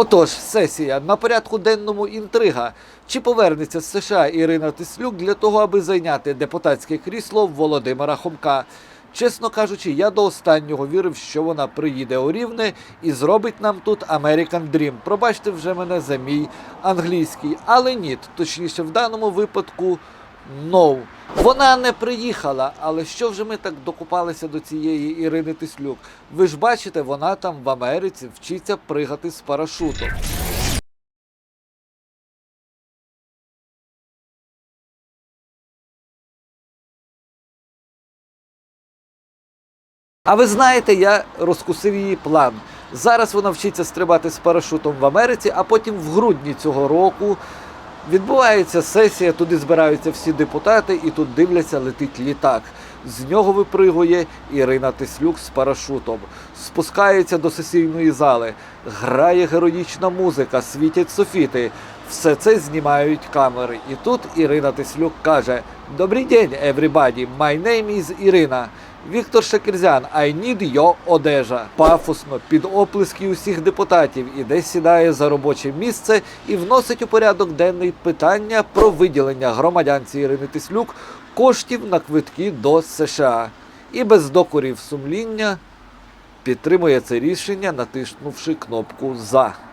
Отож, сесія на порядку денному інтрига. Чи повернеться з США Ірина Тислюк для того, аби зайняти депутатське крісло Володимира Хомка? Чесно кажучи, я до останнього вірив, що вона приїде у Рівне і зробить нам тут American Dream. Пробачте вже мене за мій англійський, але ні, точніше, в даному випадку No. Вона не приїхала, але що вже ми так докупалися до цієї Ірини Тислюк? Ви ж бачите, вона там в Америці вчиться пригати з парашутом. А ви знаєте, я розкусив її план. Зараз вона вчиться стрибати з парашутом в Америці, а потім в грудні цього року відбувається сесія, туди збираються всі депутати, і тут дивляться, летить літак. З нього випригує Ірина Тислюк з парашутом, спускається до сесійної зали, грає героїчна музика, світять софіти. Все це знімають камери. І тут Ірина Тислюк каже: Добрий день, everybody, my name is Ірина. Віктор Шакірзян, I need your одежа. Пафосно, під оплески усіх депутатів іде сідає за робоче місце і вносить у порядок денний питання про виділення громадянці Ірини Тислюк коштів на квитки до США. І без докорів сумління підтримує це рішення, натиснувши кнопку за.